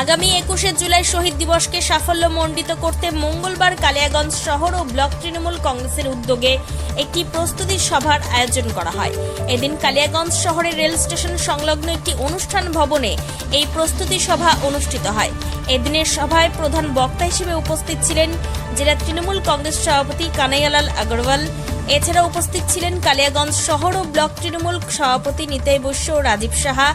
আগামী একুশে জুলাই শহীদ দিবসকে সাফল্য সাফল্যমণ্ডিত করতে মঙ্গলবার কালিয়াগঞ্জ শহর ও ব্লক তৃণমূল কংগ্রেসের উদ্যোগে একটি প্রস্তুতি সভার আয়োজন করা হয়। এদিন কালিয়াগঞ্জ শহরের রেল স্টেশন সংলগ্ন একটি অনুষ্ঠান ভবনে এই প্রস্তুতি সভা অনুষ্ঠিত হয়। এদিনের সভায় প্রধান বক্তা হিসেবে উপস্থিত ছিলেন জেলা তৃণমূল কংগ্রেস সভাপতি কানাইয়ালাল আগরওয়াল। এছাড়া উপস্থিত ছিলেন কালিয়াগঞ্জ শহর ও ব্লক তৃণমূল সভাপতি নিতাই বৈশ্য ও রাজীব সাহা।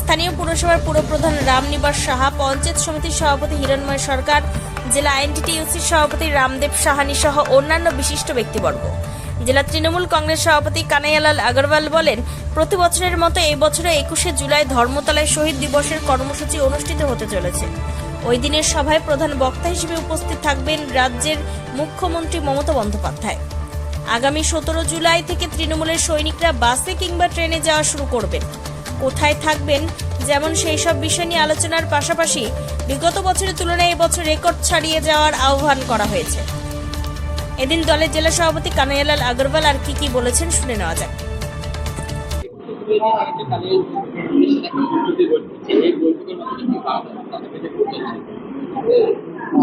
স্থানীয় পুরসভার পুরপ্রধান রামনিবাস সাহা, পঞ্চায়েত সমিতির সভাপতি হিরণময় সরকার, জেলা আইনটিটিউসির সভাপতি রামদেব সাহানি সহ অন্যান্য বিশিষ্ট ব্যক্তিবর্গ। জেলা তৃণমূল কংগ্রেস সভাপতি কানাইয়ালাল আগরওয়াল বলেন, প্রতি বছরের মতো এই বছরে একুশে জুলাই ধর্মতলায় শহীদ দিবসের কর্মসূচি অনুষ্ঠিত হতে চলেছে। ওই দিনের সভায় প্রধান বক্তা হিসেবে উপস্থিত থাকবেন রাজ্যের মুখ্যমন্ত্রী মমতা বন্দ্যোপাধ্যায়। আগামী সতেরো জুলাই থেকে তৃণমূলের সৈনিকরা বাসে কিংবা ট্রেনে যাওয়া শুরু করবেন। কোথায় থাকবেন? যেমন সেই সব বিষয় নিয়ে আলোচনার পাশাপাশি বিগত বছরের তুলনায় এবছর রেকর্ড ছাড়িয়ে যাওয়ার আহ্বান করা হয়েছে। এদিন দলের জেলা সভাপতি কানাইয়ালাল আগরওয়াল আর কি কি বলেছেন শুনে নেওয়া যাক।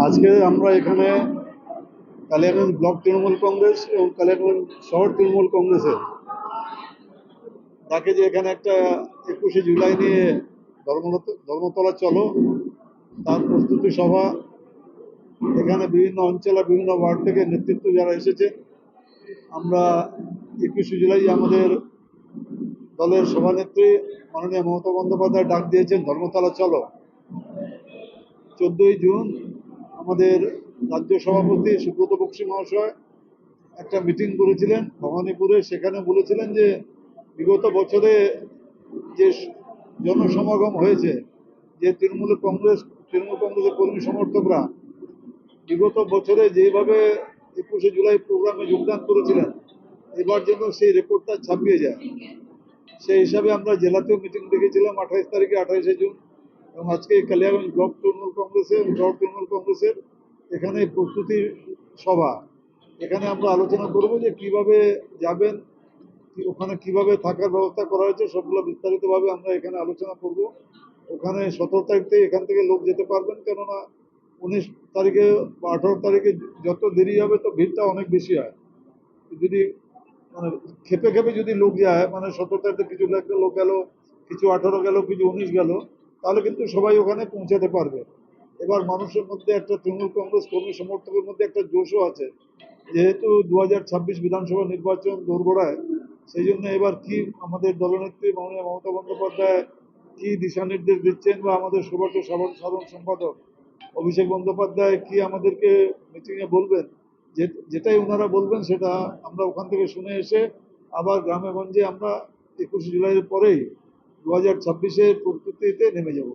আজকে আমরা এখানে কালিয়াগঞ্জ ব্লক তৃণমূল কংগ্রেস এবং কালিয়াগঞ্জ শহর তৃণমূল কংগ্রেসের তাকে যে এখানে একটা একুশে জুলাই নিয়ে ধর্মত- ধর্মতলা চলো, তার প্রস্তুতি সভা, এখানে বিভিন্ন অঞ্চল বিভিন্ন ওয়ার্ড থেকে নেতৃত্ব যারা এসেছে, আমরা একুশে জুলাই আমাদের দলের সভানেত্রী মাননীয় মমতা বন্দ্যোপাধ্যায় ডাক দিয়েছেন, ধর্মতলা চলো। চোদ্দই জুন আমাদের রাজ্য সভাপতি সুব্রত বক্সি মহাশয় একটা মিটিং করেছিলেন, ভবানীপুরে, সেখানে বলেছিলেন যে বিগত বছরে যে জনসমাগম হয়েছে, যে তৃণমূল কংগ্রেস, তৃণমূল কংগ্রেসের কর্মী সমর্থকরা বিগত বছরে যেভাবে একুশে জুলাই প্রোগ্রামে যোগদান করেছিলেন, এবার যেন সেই রেকর্ডটা ছাপিয়ে যায়। সেই হিসাবে আমরা জেলাতেও মিটিং ডেকেছিলাম আঠাইশ তারিখে, আঠাইশে জুন, এবং আজকে কালিয়াগঞ্জ ব্লক তৃণমূল কংগ্রেসের, শহর তৃণমূল কংগ্রেসের এখানে প্রস্তুতি সভা। এখানে আমরা আলোচনা করব যে কীভাবে যাবেন ওখানে কীভাবে থাকার ব্যবস্থা করা হয়েছে সবগুলো বিস্তারিতভাবে আমরা এখানে আলোচনা করব। ওখানে সতেরো তারিখ থেকে এখান থেকে লোক যেতে পারবেন, কেননা উনিশ তারিখে বা আঠারো তারিখে যত দেরি হবে তো ভিড়টা অনেক বেশি হয়। যদি মানে খেপে খেপে যদি লোক যায় মানে সতেরো তারিখে কিছু লোক- গেল, কিছু আঠারো গেল, কিছু উনিশ গেল, তাহলে কিন্তু সবাই ওখানে পৌঁছাতে পারবে। এবার মানুষের মধ্যে একটা তৃণমূল কংগ্রেস কর্মী সমর্থকের মধ্যে একটা জোশও আছে। যেহেতু দু হাজার ছাব্বিশ বিধানসভা নির্বাচন দোরগোড়ায় সেই জন্য এবার কি আমাদের দলনেত্রী মাননীয় মমতা বন্দ্যোপাধ্যায় কি দিশা নির্দেশ দিচ্ছেন বা আমাদের সুবর্ণ সাধারণ সম্পাদক অভিষেক বন্দ্যোপাধ্যায় কি আমাদেরকে মিটিংয়ে বলবেন? যেটাই ওনারা বলবেন সেটা আমরা ওখান থেকে শুনে এসে আবার গ্রামে গঞ্জে আমরা একুশে জুলাইয়ের পরেই দু হাজার ছাব্বিশের প্রস্তুতিতে নেমে যাব।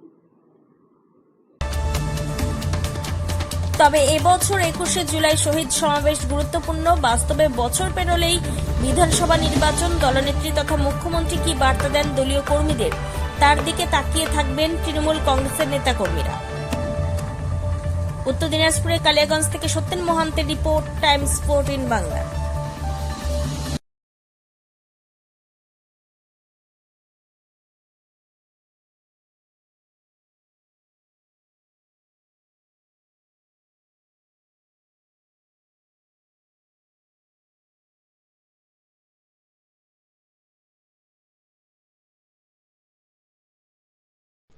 তবে এবছর একুশে জুলাই শহীদ সমাবেশ গুরুত্বপূর্ণ। বাস্তবে বছর পেরোলেই বিধানসভা নির্বাচন, দলনেত্রী তথা মুখ্যমন্ত্রী কি বার্তা দেন দলীয় কর্মীদের? তার দিকে তাকিয়ে থাকবেন তৃণমূল কংগ্রেসের নেতাকর্মীরা। উত্তর দিনাজপুরের কালিয়াগঞ্জ থেকে সত্যেন মহান্তের রিপোর্ট, টাইমস ইন বাংলা।